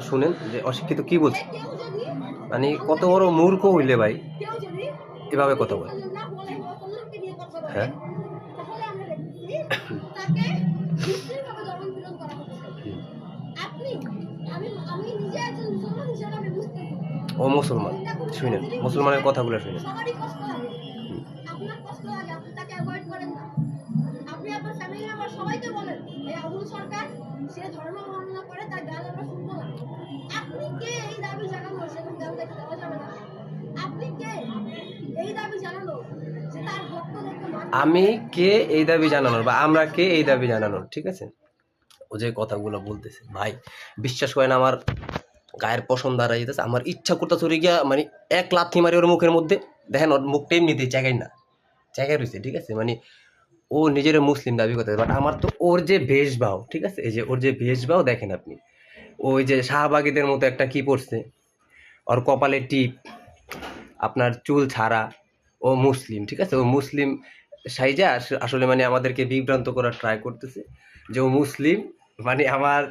শুনেন যে অশিক্ষিত কি বলছে? মানে কত বড় মূর্খ হইলে ভাই? এভাবে কথা বলে হ্যাঁ। ও মুসলমান। শুনেন, মুসলমানের কথাগুলো শুনেন। মেম্বার বলেন সরকার, সে ধর্ম বর্ণনা করে, তার গান আমরা শুনব না। আপনি কে এই দাবি জানানো সেরকম গান দেওয়া যাবে না। আপনি কে এই দাবি আমি কে এই দাবি জানানোর বা আমরা কে এই দাবি জানানোর ঠিক আছে? ও যে কথাগুলো বলতেছে, ভাই, বিশ্বাস করেন আমার গায়ের পছন্দ আর যেতেছে, আমার ইচ্ছা করতে চলে গিয়া মানে এক লাথি মারি ওর মুখের মধ্যে। দেখেন ওর মুখটা এমনিতেই জায়গায় না, জায়গায় রয়েছে, ঠিক আছে? মানে ও নিজের মুসলিম দাবি করতে বাট আমার তো ওর যে ভেষভাও ঠিক আছে? এই যে ওর যে ভেষভাও দেখেন আপনি, ওই যে শাহবাগীদের মতো একটা কি পড়ছে? ওর কপালে টিপ, আপনার চুল ছাড়া, ও মুসলিম, ঠিক আছে? ও মুসলিম সাইজা, আস- আসলে মানে আমাদেরকে বিভ্রান্ত করার ট্রাই করতেছে যে ও মুসলিম মানে আমার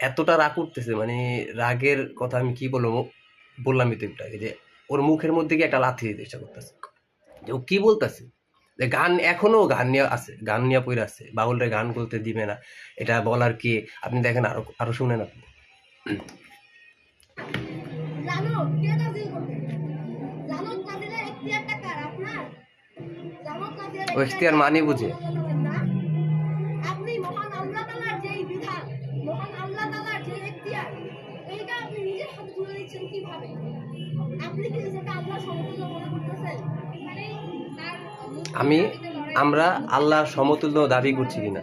এতটা রাগ উঠতেছে মানে রাগের কথা আমি কি বলব বললামই তো যে ওর মুখের মধ্যে গিয়ে একটা লাথি দিতে ইচ্ছা করতেছে। যে ও কি বলতেছে? যে গান এখনও গান নিয়ে আছে গান নিয়ে পড়ে আছে বাউলরে গান করতে দিবে না। এটা বলার কি আপনি দেখেন আরও আরও শুনেন আপনি। ও মানে বুঝে। আপনি কি আল্লাহ সমতুল্য মনে করতেছেন? মানে আমি আমরা আল্লাহ সমতুল্য দাবি করছি কিনা?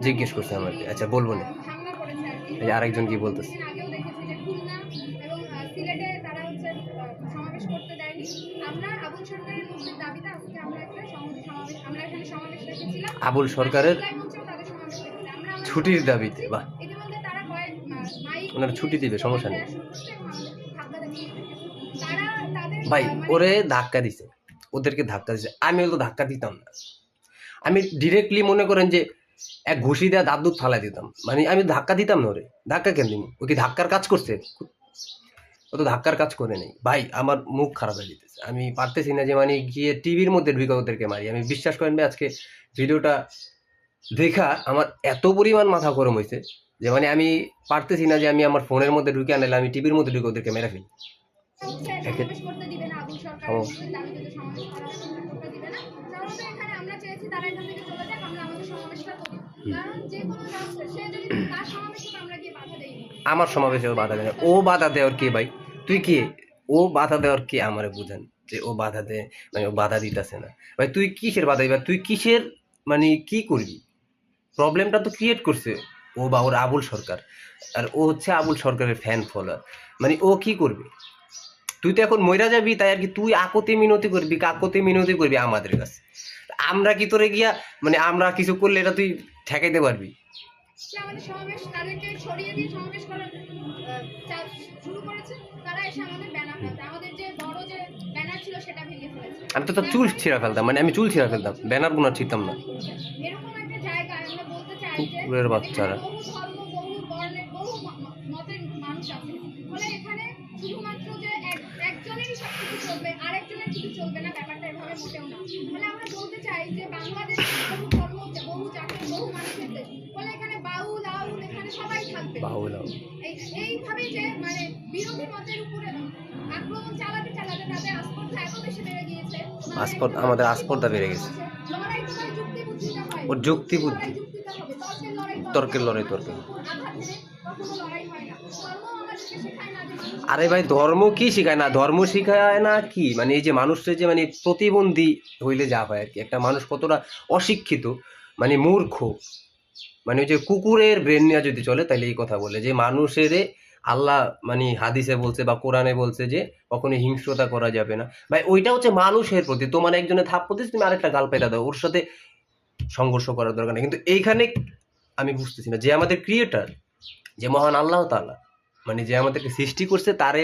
জিজ্ঞেস করছে আমাকে। আচ্ছা বলব না। এই আরেকজন কি বলতেছে? আবুল সরকারের ছুটির দাবিতে মাইক ওনারা ছুটি দিবে, সমস্যা নেই। ভাই মানে- ওরে ধাক্কা দিছে। ওদেরকে ধাক্কা দিচ্ছে আমি তো ধাক্কা দিতাম না। আমি ডিরেক্টলি মনে করেন যে এক ঘুষি দেওয়া দাঁত দুধ ফালাই দিতাম। মানে আমি ধাক্কা দিতাম না ওরে। ধাক্কা কেন দিন ও কি ধাক্কার কাজ করছে? ও তো ধাক্কার কাজ করে নেই। ভাই, আমার মুখ খারাপ হয়ে যেতেছে। আমি পারতেছি না যে মানে গিয়ে টিভির মধ্যে ঢুকে ওদেরকে মারি। আমি বিশ্বাস করেন ভাই, আজকে ভিডিওটা দেখা আমার এত পরিমাণ মাথা গরম হয়েছে যে মানে আমি পারতেছি না যে আমি আমার ফোনের মধ্যে ঢুকে আনলে আমি টিভির মধ্যে ঢুকে ওদেরকে মেরে ফেলি। সমাবেশ করতে দিবে না আবুল সরকার দাবিতে সমাবেশ করা হবে সেটা করতে দিবে না। তাহলে এখানে আমরা চেয়েছি তারা এখান থেকে চলে যাক আমরা আমাদের সমাবেশটা করি। কারণ যে কোনো সে যদি তার সমাবেশে আমরা গিয়ে বাধা দেইনি আমার সমাবেশে ও বাধা দেয় ও বাধা দেওয়ার কে ভাই? তুই কে? ও বাধা দেওয়ার কে আমারে বুঝান? যে ও বাধা দে মানে ও বাধা দিতেছে না। ভাই তুই কিসের বাধা দিবা? তুই কিসের মানে কি করবি? প্রবলেমটা তো ক্রিয়েট করছে ও বা ওর আবুল সরকার। আর ও হচ্ছে আবুল সরকারের ফ্যান ফলোয়ার মানে ও কি করবে? তুই তো এখন মইরা যাবি তাই আর কি তুই আকতে মিনতি করবি কাকতে মিনতি করবি আমাদের কাছে। আমরা কি তোরে গিয়া মানে আমরা কিছু করলে এটা তুই ঠেকাইতে পারবি? আমি তো তোর চুল ছিঁড়া ফেলতাম মানে আমি চুল ছিঁড়া ফেলতাম ব্যানার গুনা ছিঁড়তাম না। কুকুরের বাচ্চারা। সব কিছু চলবে আরেকজনের কিছু চলবে না ব্যাপারটা এভাবে মোটেও না। ফলে আমরা বলতে চাই যে বাংলাদেশ বহু ধর্ম বহু জাতি বহু মানুষের দেশ। ফলে এখানে বাউল আউল এখানে সবাই থাকবে। বাহুল এই- এইভাবেই যে মানে বিরোধী মতের উপরে আক্রমণ চালাতে চালাতে তাদের আস্পর্ধা এত বেশি বেড়ে গিয়েছে। আস্পর্ধা- আমাদের আস্পর্ধা বেড়ে গেছে। ওর যুক্তি বুদ্ধি। তর্কের লড়াই তর্কের লড়াই হয় না। আরে ভাই, ধর্ম কি শিখায় না? ধর্ম শিখায় না কি? মানে এই যে মানুষের যে মানে প্রতিবন্ধী হইলে যা হয় আর কি। একটা মানুষ কতটা অশিক্ষিত মানে মূর্খ। মানে ওই যে কুকুরের ব্রেন নিয়ে যদি চলে তাহলে এই কথা বলে যে মানুষের আল্লাহ মানে হাদিসে বলছে বা কোরআনে বলছে যে কখনো হিংস্রতা করা যাবে না। ভাই, ওইটা হচ্ছে মানুষের প্রতি। তোমার একজনে থাপ দিচ্ছে তুমি আরেকটা গাল পেটা দাও। ওর সাথে সংঘর্ষ করার দরকার নেই। কিন্তু এইখানে আমি বুঝতেছি না যে আমাদের ক্রিয়েটার যে মহান আল্লাহ তাআলা মানে যে আমাদেরকে সৃষ্টি করছে, তারে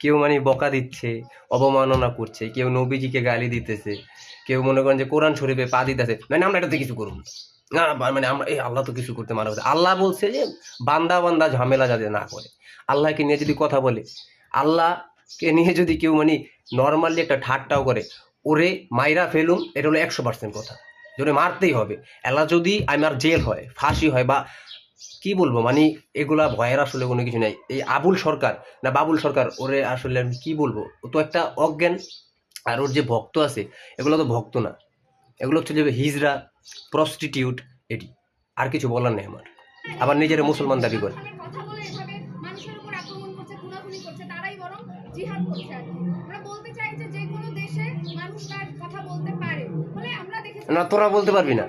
কেউ মানে বকা দিচ্ছে, অবমাননা করছে, কেউ নবীজিকে গালি দিতেছে, কেউ মনে করেন যে কোরআন শরীফে পা দিতেছে। মানে আমরা এটাতে কিছু করুন না। মানে আমরা, এই আল্লাহ তো কিছু করতে মানা আল্লাহ বলছে যে বান্দা বান্দা ঝামেলা যাতে না করে। আল্লাহকে নিয়ে যদি কথা বলে, আল্লাহকে নিয়ে যদি কেউ মানে নর্মালি একটা ঠাট্টাও করে, ওরে মাইরা ফেলুম, এটা হলো একশো পার্সেন্ট কথা। যদি মারতেই হবে। এলা যদি আমার জেল হয়, ফাঁসি হয় বা কি বলব? মানে এগুলা ভয়ের আসলে কোনো কিছু নাই। এই আবুল সরকার না বাবুল সরকার ওরে আসলে আমি কি বলব? ও তো একটা অজ্ঞান আর ওর যে ভক্ত আছে এগুলো তো ভক্ত না। এগুলো হচ্ছে যে হিজরা প্রস্টিটিউট এটি। আর কিছু বলার নেই আমার। আবার নিজের মুসলমান দাবি করে। না তোরা বলতে পারবি মানুষের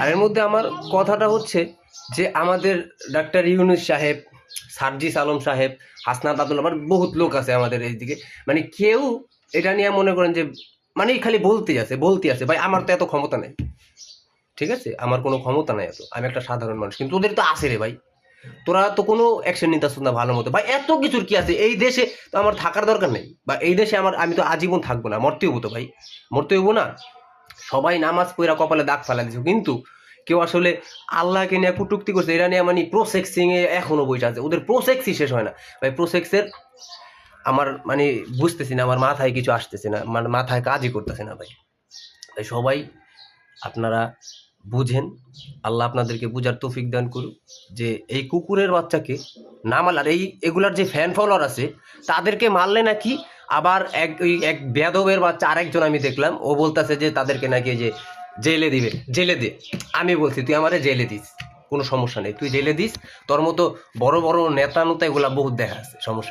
আর এর মধ্যে আমার কথাটা হচ্ছে যে আমাদের ডাক্তার ইউনুস সাহেব, সার্জিস আলম সাহেব, হাসনাত আব্দুল আমার বহুত লোক আছে আমাদের এইদিকে। মানে কেউ এটা নিয়ে মনে করেন যে মানে খালি বলতে আছে বলতে আছে, ভাই আমার তো এত ক্ষমতা নেই। ঠিক আছে? আমার কোনো ক্ষমতা নাই এত। আমি একটা সাধারণ মানুষ, কিন্তু ওদের তো আছে রে ভাই। তোরা তো কোনো অ্যাকশন নিতে না ভালো মতো। ভাই এত কিছুর কি আছে? এই দেশে তো আমার থাকার দরকার নেই। বা এই দেশে আমার, আমি তো আজীবন থাকব না মরতে হব তো ভাই। মরতে হব না? সবাই নামাজ পড়া কপালে দাগ ফেলা কিন্তু কেউ আসলে আল্লাহকে নিয়ে কুটুক্তি করছে, এরা নিয়ে মানে প্রোসেক্সিং এ এখনও বসে আছে। ওদের প্রোসেক্সই শেষ হয় না। ভাই প্রোসেক্সের আমার মানে বুঝতেছি না, আমার মাথায় কিছু আসতেছে না মানে মাথায় কাজই করতেছে না ভাই। তাই সবাই আপনারা বুঝেন, আল্লাহ আপনাদেরকে বুঝার তৌফিক দান করুক যে এই কুকুরের বাচ্চাকে না মারলে আর এই, এগুলার যে ফ্যান ফলোয়ার আছে, তাদেরকে মারলে নাকি আবার এক, ওই এক বেদবের বাচ্চা আরেকজন আমি দেখলাম, ও বলতেছে যে তাদেরকে নাকি যে জেলে দিবে, জেলে দে। আমি বলছি, তুই আমারে জেলে দিস, কোনো সমস্যা নেই, তুই জেলে দিস। তোর মতো বড় বড় নেতা নেতা এগুলা বহুত দেখা আছে, সমস্যা নেই।